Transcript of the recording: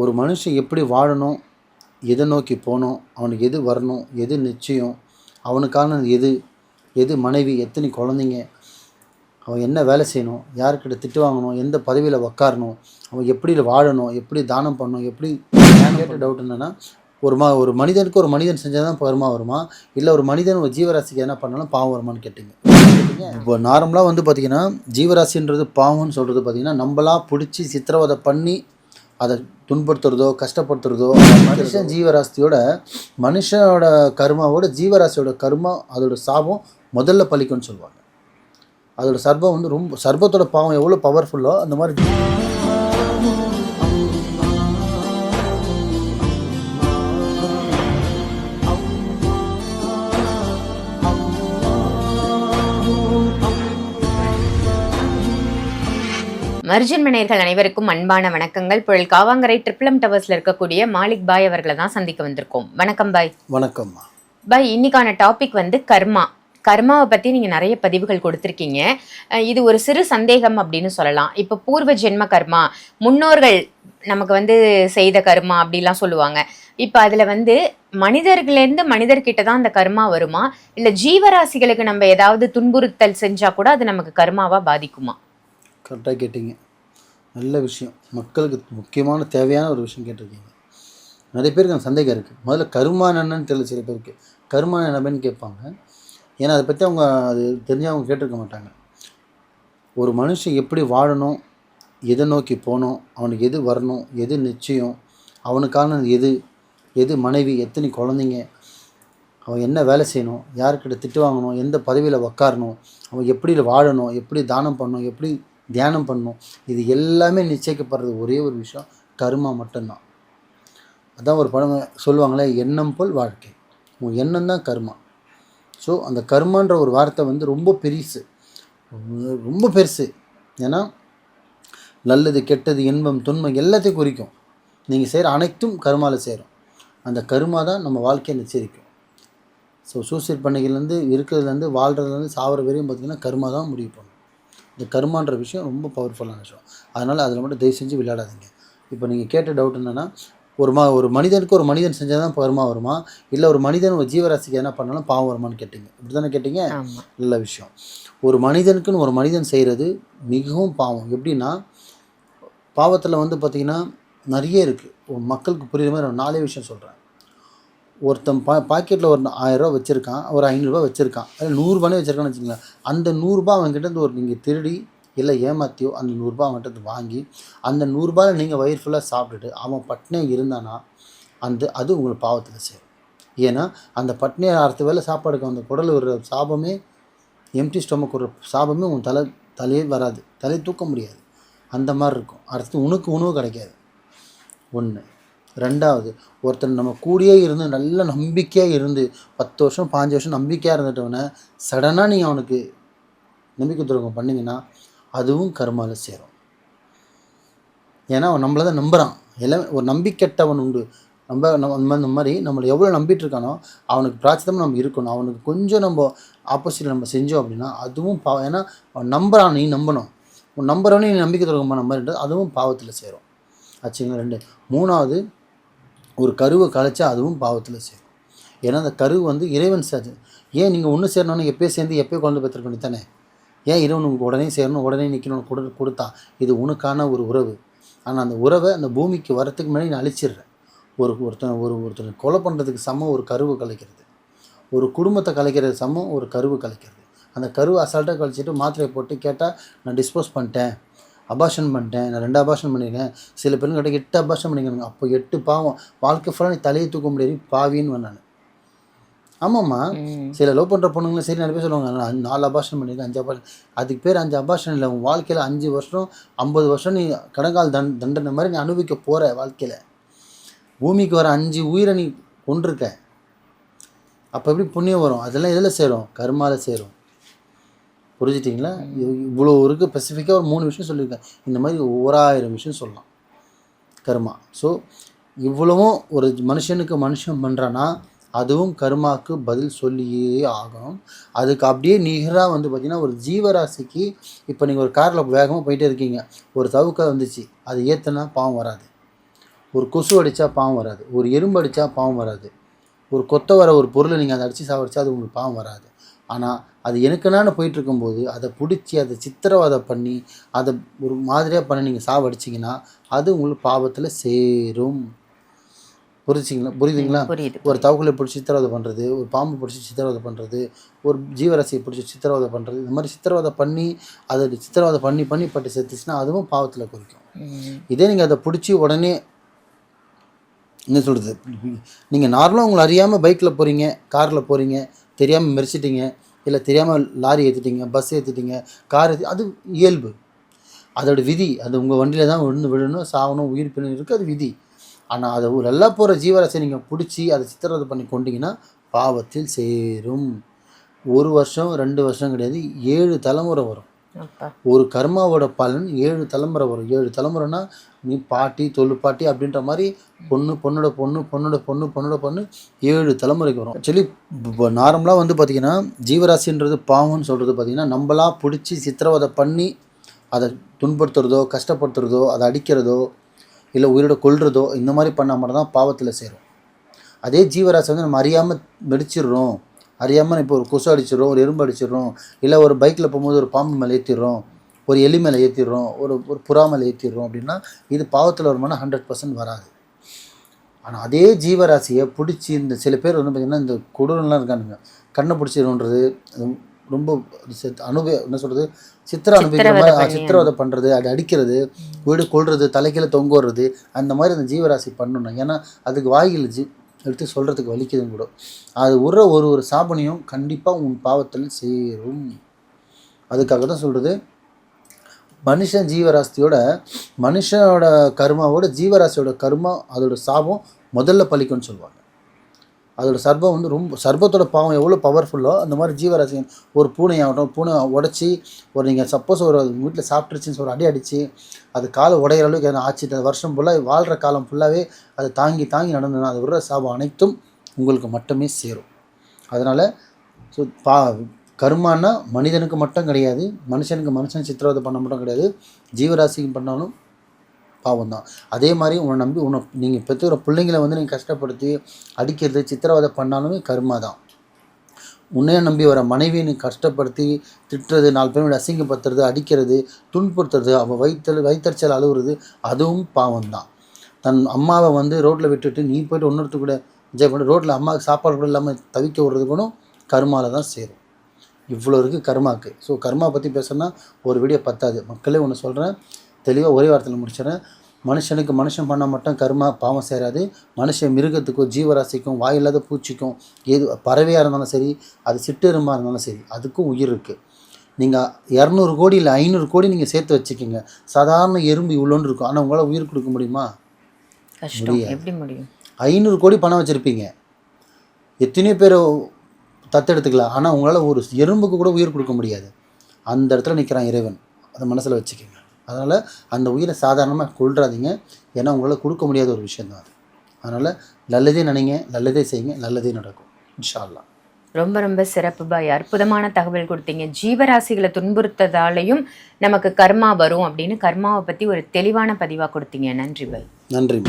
ஒரு மனுஷன் எப்படி வாழணும் எதை நோக்கி போகணும் அவனுக்கு எது வரணும் எது நிச்சயம் அவனுக்கான எது எது மனைவி எத்தனை குழந்தைங்க அவன் என்ன வேலை செய்யணும் யாருக்கிட்ட திட்டு வாங்கணும் எந்த பதவியில் உக்காரணும் அவன் எப்படி வாழணும் எப்படி தானம் பண்ணணும் எப்படி கேட்ட டவுட் என்னென்னா ஒரு மா ஒரு மனிதனுக்கு ஒரு மனிதன் செஞ்சால் தான் வருமா? வருமா இல்லை ஒரு மனிதன் ஒரு ஜீவராசிக்கு என்ன பண்ணாலும் பாவம் வருமான்னு கேட்டிங்க. இப்போ நார்மலாக வந்து பார்த்திங்கன்னா ஜீவராசின்றது பாவம்னு சொல்கிறது பார்த்திங்கன்னா நம்மளா பிடிச்சி சித்திரவதை பண்ணி அதை துன்புறுத்துறதோ கஷ்டப்படுத்துறதோ மனுஷன் ஜீவராசியோட மனுஷனோட கர்மாவோட ஜீவராசியோட கர்மா அதோட சாபம் முதல்ல பலிக்கும்னு சொல்லுவாங்க. அதோட சர்பம் வந்து ரொம்ப சர்பத்தோட பாவம் எவ்வளோ பவர்ஃபுல்லோ அந்த மாதிரி மர்ஜன் மனையர்கள் அனைவருக்கும் அன்பான வணக்கங்கள். புழல் காவாங்கரை ட்ரிப்ளம் டவர்ஸ்ல இருக்கக்கூடிய மாலிக் பாய் அவர்களை தான் சந்திக்க வந்திருக்கோம். வணக்கம் பாய். வணக்கம்மா. பாய் இன்னைக்கான டாபிக் வந்து கர்மா. கர்மாவை பற்றி நீங்கள் நிறைய பதிவுகள் கொடுத்துருக்கீங்க. இது ஒரு சிறு சந்தேகம் அப்படின்னு சொல்லலாம். இப்போ பூர்வ ஜென்ம கர்மா முன்னோர்கள் நமக்கு வந்து செய்த கர்மா அப்படிலாம் சொல்லுவாங்க. இப்போ அதில் வந்து மனிதர்களேருந்து மனிதர்கிட்ட தான் அந்த கர்மா வருமா? இல்லை ஜீவராசிகளுக்கு நம்ம ஏதாவது துன்புறுத்தல் செஞ்சால் கூட அது நமக்கு கர்மாவாக பாதிக்குமா? கரெக்டாக கேட்டிங்க. நல்ல விஷயம். மக்களுக்கு முக்கியமான தேவையான ஒரு விஷயம் கேட்டிருக்கீங்க. நிறைய பேருக்கு அந்த சந்தேகம் இருக்குது முதல்ல கருமா என்னன்னு தெரியல சில பேருக்கு. கருமான என்னன்னு கேட்பாங்க. ஏன்னா அதை பற்றி அவங்க அது தெரிஞ்சு அவங்க கேட்டிருக்க மாட்டாங்க. ஒரு மனுஷன் எப்படி வாழணும் எதை நோக்கி போகணும் அவனுக்கு எது வரணும் எது நிச்சயம் அவனுக்கான எது எது மனைவி எத்தனை குழந்தைங்க அவன் என்ன வேலை செய்யணும் யாருக்கிட்ட திட்டு வாங்கணும் எந்த பதவியில் உக்காரணும் அவன் எப்படி வாழணும் எப்படி தானம் பண்ணணும் எப்படி தியானம் பண்ணணும் இது எல்லாமே நிச்சயிக்கப்படுறது ஒரே ஒரு விஷயம் கர்மா மட்டும்தான். அதான் ஒரு படம் சொல்லுவாங்களே எண்ணம் போல் வாழ்க்கை. உன் எண்ணம் தான் கர்மா. ஸோ அந்த கர்மான்ற ஒரு வார்த்தை வந்து ரொம்ப பெருசு. ரொம்ப பெருசு. ஏன்னா நல்லது கெட்டது இன்பம் துன்பம் எல்லாத்தையும் குறிக்கும். நீங்கள் செய்கிற அனைத்தும் கருமாவில் சேரும். அந்த கருமா தான் நம்ம வாழ்க்கையை நிச்சயிக்கும். ஸோ சூசைட் பண்ணிக்கிலேருந்து இருக்கிறதுலேருந்து வாழ்கிறதுலேருந்து சாவர வரையும் பார்த்திங்கன்னா கருமா தான் முடிவு பண்ணும். இந்த கர்மான்ற விஷயம் ரொம்ப பவர்ஃபுல்லான விஷயம். அதனால் அதில் மட்டும் தயவு செஞ்சு விளையாடாதீங்க. இப்போ நீங்கள் கேட்ட டவுட் என்னென்னா ஒரு ம ஒரு மனிதனுக்கு ஒரு மனிதன் செஞ்சால் தான் கர்மா வருமா? இல்லை ஒரு மனிதன் ஒரு ஜீவராசிக்கு என்ன பண்ணாலும் பாவம் வருமான்னு கேட்டிங்க. இப்படி தானே கேட்டிங்க நல்ல விஷயம். ஒரு மனிதனுக்குன்னு ஒரு மனிதன் செய்கிறது மிகவும் பாவம். எப்படின்னா பாவத்தில் வந்து பார்த்திங்கன்னா நிறைய இருக்குது மக்களுக்கு புரியுற மாதிரி நான் நாலே விஷயம் சொல்கிறேன் ஒருத்தன் பா பாக்கெட்டில் ஒரு ஆயிரரூவா வச்சுருக்கான் ஒரு ஐநூறுரூவா வச்சுருக்கான். அதில் நூறுரூபானே வச்சுருக்கான்னு வச்சுங்களேன் அந்த நூறுரூபா அவன்கிட்ட இருந்து ஒரு நீங்கள் திருடி இல்லை ஏமாத்தியோ அந்த நூறுரூபா அவன்கிட்ட வாங்கி அந்த நூறுரூபாவில் நீங்கள் வயிறு ஃபுல்லாக சாப்பிட்டுட்டு அவன் பட்னே இருந்தானா அந்த அது உங்களுக்கு பாவத்தில் சேரும். ஏன்னா அந்த பட்னியை அடுத்த வேளை சாப்பாடுக்கு அந்த குடல் ஒரு சாபமே எம்டி ஸ்டொமக் ஒரு சாபமே உன் தலை தலையே வராது. தலையை தூக்க முடியாது. அந்த மாதிரி இருக்கும். அடுத்து உனக்கு உணவு கிடைக்காது. ஒன்று ரெண்டாவது ஒருத்தன் நம்ம கூடயே இருந்து நல்ல நம்பிக்கையாக இருந்து பத்து வருஷம் பாஞ்சு வருஷம் நம்பிக்கையாக இருந்துட்டவனை சடனாக நீங்கள் அவனுக்கு நம்பிக்கை துரோகம் பண்ணிங்கன்னா அதுவும் கர்மாவில் சேரும். ஏன்னா அவன் நம்மளை தான் நம்புகிறான் எல்லாமே ஒரு நம்பிக்கெட்டவன் உண்டு. நம்ம நம்ம அந்த மாதிரி- இந்த மாதிரி நம்மளை எவ்வளோ நம்பிட்டு இருக்கானோ அவனுக்கு பிராச்சிதமாக நம்ம இருக்கணும். அவனுக்கு கொஞ்சம் நம்ம ஆப்போசிட்டில் நம்ம செஞ்சோம் அப்படின்னா அதுவும் பாவம் ஏன்னா அவன் நம்புறான் நீ நம்பணும். உன் நம்புறவனே நீ நம்பிக்கை துரோகம் பண்ண மாதிரின்றது அதுவும் பாவத்தில் சேரும். ஆச்சுங்களா ரெண்டு. மூணாவது ஒரு கருவை கலைச்சா அதுவும் பாவத்தில் சேரும். ஏன்னா அந்த கருவு வந்து இறைவன் சேரு ஏன் நீங்கள் ஒன்று சேரணும்னு எப்போயே சேர்ந்து எப்போயே குழந்தை பெற்றிருக்கணும் தானே ஏன் இறைவன் உங்களுக்கு உடனே சேரணும் உடனே நிற்கணும்னு கொடு கொடுத்தான் இது உனக்கான ஒரு உறவு. ஆனால் அந்த உறவை அந்த பூமிக்கு வரத்துக்கு முன்னாடி நான் அழிச்சிடுறேன். ஒரு ஒருத்தன் ஒரு ஒருத்தனை கொலை பண்ணுறதுக்கு சமம் ஒரு கருவை கலைக்கிறது. ஒரு குடும்பத்தை கலைக்கிறது சமம் ஒரு கருவை கலைக்கிறது. அந்த கருவை அசால்ட்டாக கழிச்சிட்டு மாத்திரையை போட்டு கேட்டால் நான் டிஸ்போஸ் பண்ணிட்டேன். அபாஷன் பண்ணிட்டேன் நான் ரெண்டு அபாஷன் பண்ணியிருக்கேன் சில பேரும் கிட்ட எட்டு அபாஷன் பண்ணிக்கிறாங்க. அப்போ எட்டு பாவம். வாழ்க்கை ஃபுல்லாக நீ தலையை தூக்க முடியாது பாவின்னு நான். ஆமாம்மா. சில லவ் பண்ணுற பொண்ணுங்களும் சரி நிறைய பேர் சொல்லுவாங்க நான் நாலு அபாஷன் பண்ணியிருக்கேன் அஞ்சு அபாஷன். அதுக்கு பேர் அஞ்சு அபாஷன் இல்லை. உன் வாழ்க்கையில் அஞ்சு வருஷம் ஐம்பது வருஷம் நீ கடங்கால் தண் தண்டனை மாதிரி நீ அனுபவிக்க போகிற வாழ்க்கையில். பூமிக்கு வர அஞ்சு உயிரை நீ கொண்டிருக்க அப்போ எப்படி புண்ணியம் வரும்? அதெல்லாம் எதில் சேரும்? கர்மாவில் சேரும். புரிஞ்சிட்டிங்களா? இவ்வளோ இருக்குது ஸ்பெசிஃபிக்காக ஒரு மூணு விஷயம் சொல்லியிருக்கேன். இந்த மாதிரி ஓராயிரம் விஷயம் சொல்லலாம். கர்மா. ஸோ இவ்வளவும் ஒரு மனுஷனுக்கு மனுஷன் பண்ணுறான்னா அதுவும் கர்மாவுக்கு பதில் சொல்லியே ஆகணும். அதுக்கு அப்படியே நிகராக வந்து பார்த்திங்கன்னா ஒரு ஜீவராசிக்கு இப்போ நீங்கள் ஒரு காரில் வேகமாக போயிட்டே இருக்கீங்க. ஒரு தவுக்கை வந்துச்சு. அது ஏற்றுனா பாவம் வராது. ஒரு கொசு அடித்தா பாவம் வராது. ஒரு எறும்பு அடித்தா பாவம் வராது. ஒரு கொத்த வர ஒரு பொருளை நீங்கள் அதை அடித்து சாவடிச்சா அது உங்களுக்கு பாவம் வராது. ஆனால் அது எனக்குனான்னு போயிட்டு இருக்கும்போது அதை பிடிச்சி அதை சித்திரவதை பண்ணி அதை ஒரு மாதிரியாக பண்ணி நீங்கள் சாவடிச்சிங்கன்னா அது உங்களுக்கு பாவத்தில் சேரும். புரிஞ்சிங்களா புரியுதுங்களா? புரியுது ஒரு தவக்குலை பிடிச்சி சித்திரவதை பண்ணுறது ஒரு பாம்பு பிடிச்சி சித்திரவதை பண்ணுறது ஒரு ஜீவராசியை பிடிச்சி சித்திரவதை பண்ணுறது இந்த மாதிரி சித்திரவதை பண்ணி அதை சித்திரவதை பண்ணி பண்ணி பட்டு செத்துச்சுன்னா அதுவும் பாவத்தில் குறிக்கும். இதே நீங்கள் அதை பிடிச்சி உடனே என்ன சொல்கிறது நீங்கள் நார்மலாக உங்களை அறியாமல் பைக்கில் போகிறீங்க காரில் போகிறீங்க தெரியாமல் மெரிச்சிட்டீங்க இல்லை தெரியாமல் லாரி ஏற்றிட்டீங்க பஸ் ஏற்றிட்டீங்க கார் ஏற்றி அது இயல்பு. அதோட விதி அது உங்கள் வண்டியில் தான் விழுந்து விழணும் சாகணும் உயிர் பிணை இருக்குது அது விதி. ஆனால் அதை ஒரு நல்லா போகிற ஜீவராசியை நீங்கள் பிடிச்சி அதை சித்திரவதை பண்ணி கொண்டீங்கன்னா பாவத்தில் சேரும். ஒரு வருஷம் ரெண்டு வருஷம் கிடையாது ஏழு தலைமுறை வரும். ஒரு கர்மாவோட பலன் ஏழு தலைமுறை வரும். ஏழு தலைமுறைனா நீ பாட்டி தொல்லுப்பாட்டி அப்படின்ற மாதிரி பொண்ணு பொண்ணோட பொண்ணு பொண்ணோட பொண்ணு பொண்ணோட பொண்ணு ஏழு தலைமுறைக்கு வரும். ஆக்சுவலி நார்மலாக வந்து பார்த்திங்கன்னா ஜீவராசின்றது பாவம்னு சொல்கிறது பார்த்திங்கன்னா நம்மளாக பிடிச்சி சித்திரவதை பண்ணி அதை துன்படுத்துறதோ கஷ்டப்படுத்துறதோ அதை அடிக்கிறதோ இல்லை உயிரோட கொள்றதோ இந்த மாதிரி பண்ணால் மட்டும்தான் பாவத்தில் சேரும். அதே ஜீவராசி வந்து நம்ம அறியாமல் வெடிச்சிடுறோம். அறியாமல் இப்போ ஒரு கொசு அடிச்சிடுறோம் ஒரு எறும்பு அடிச்சிடுறோம் இல்லை ஒரு பைக்கில் போகும்போது ஒரு பாம்பு மேலே ஏற்றிடுறோம் ஒரு எலி மேலே ஏற்றிடுறோம் ஒரு ஒரு புறா மேலே ஏற்றிடுறோம் அப்படின்னா இது பாவத்தில் வருமானா ஹண்ட்ரட் பர்சன்ட் வராது. ஆனால் அதே ஜீவராசியை பிடிச்சி இந்த சில பேர் வந்து பார்த்திங்கன்னா இந்த கொடூரம்லாம் இருக்கானுங்க. கண்ணை பிடிச்சிடுன்றது ரொம்ப அனுபவ என்ன சொல்கிறது சித்திர அனுபவிக்கிற மாதிரி. சித்திரவதை பண்ணுறது அது அடிக்கிறது வீடு கொள்வது தலைக்கீழ தொங்க விடுறது அந்த மாதிரி அந்த ஜீவராசி பண்ணணும். ஏன்னா அதுக்கு வாயில் ஜி எடுத்து சொல்கிறதுக்கு வலிக்குதுன்னு கூட. அது உற ஒரு ஒரு சாபனையும் கண்டிப்பாக உன் பாவத்தில் சேரும். அதுக்காக தான் சொல்கிறது மனுஷன் ஜீவராசியோட மனுஷனோட கர்மாவோட ஜீவராசியோட கர்மா அதோட சாபம் முதல்ல பலிக்கும்னு சொல்லுவாங்க. அதோட சர்பம் வந்து ரொம்ப சர்பத்தோட பாவம் எவ்வளோ பவர்ஃபுல்லோ அந்த மாதிரி ஜீவராசி ஒரு பூனையாகட்டும் பூனை உடச்சி ஒரு நீங்கள் சப்போஸ் ஒரு வீட்டில் சாப்பிட்ருச்சுன்னு ஒரு அடி அடித்து அது காலை உடையிற அளவுக்கு எதனா ஆச்சு அந்த வருஷம் ஃபுல்லாக வாழ்கிற காலம் ஃபுல்லாகவே அதை தாங்கி தாங்கி நடந்ததுன்னா அது விடுற சாபம் அனைத்தும் உங்களுக்கு மட்டுமே சேரும். அதனால் ஸோ பா கர்மானா மனிதனுக்கு மட்டும் கிடையாது மனுஷனுக்கு மனுஷன் சித்திரவதை பண்ண மட்டும் கிடையாது ஜீவராசிக்கு பண்ணாலும் பாவம் தான் அதே மாதிரி உன்னை நம்பி உன்னை நீங்கள் பெற்றுக்கிற பிள்ளைங்களை வந்து நீங்கள் கஷ்டப்படுத்தி அடிக்கிறது சித்திரவதை பண்ணாலுமே கர்மா தான் உன்னைய நம்பி வர மனைவியை நீ கஷ்டப்படுத்தி திட்டுறது நாலு பேரோட அசிங்கப்படுத்துறது அடிக்கிறது துன்புறுத்துறது அவள் வயிற்று வயிற்றுச்சல் அழுகுறது அதுவும் பாவம் தான் தன் அம்மாவை வந்து ரோட்டில் விட்டுட்டு நீ போயிட்டு இன்னொருத்தர் கூட ஜெய் பண்ணி ரோட்டில் அம்மாவுக்கு சாப்பாடு கூட இல்லாமல் தவிக்க விடுறது கூட கருமாவில் தான் சேரும். இவ்வளோ இருக்குது கர்மாக்கு. ஸோ கர்மா பற்றி பேசணும்னா ஒரு வீடியோ பத்தாது. மக்களே ஒன்று சொல்கிறேன் தெளிவாக ஒரே வார்த்தையில் முடிச்சிடறேன். மனுஷனுக்கு மனுஷன் பண்ணால் மட்டும் கர்மா பாவம் சேராது. மனுஷன் மிருகத்துக்கும் ஜீவராசிக்கும் வாயில்லாத பூச்சிக்கும் எது பறவையாக இருந்தாலும் சரி அது சிட்டெரும்பாக இருந்தாலும் சரி அதுக்கும் உயிர் இருக்குது நீங்கள் இரநூறு கோடி இல்லை ஐநூறு கோடி நீங்கள் சேர்த்து வச்சுக்கிங்க. சாதாரண எறும்பு இவ்வளோன்னு இருக்கும். ஆனால் உங்களால் உயிர் கொடுக்க முடியுமா? முடியும்? ஐநூறு கோடி பணம் வச்சுருப்பீங்க. எத்தனையோ பேர் தத்தெடுத்துக்கலாம் ஆனால் உங்களால் ஒரு எறும்புக்கு கூட உயிர் கொடுக்க முடியாது. அந்த இடத்துல நிற்கிறான் இறைவன். அதை மனசில் வச்சுக்கோங்க. அதனால் அந்த உயிரை சாதாரணமாக கொள்றாதீங்க ஏன்னா உங்களால் கொடுக்க முடியாத ஒரு விஷயந்தான் அது. அதனால் நல்லதே நினைங்க நல்லதே செய்யுங்க நல்லதே நடக்கும். இன்ஷா அல்லாஹ் ரொம்ப ரொம்ப சிறப்பு பாய். அற்புதமான தகவல் கொடுத்தீங்க. ஜீவராசிகளை துன்புறுத்ததாலையும் நமக்கு கர்மா வரும் அப்படின்னு கர்மாவை பத்தி ஒரு தெளிவான பதிவா கொடுத்தீங்க. நன்றி பாய். நன்றி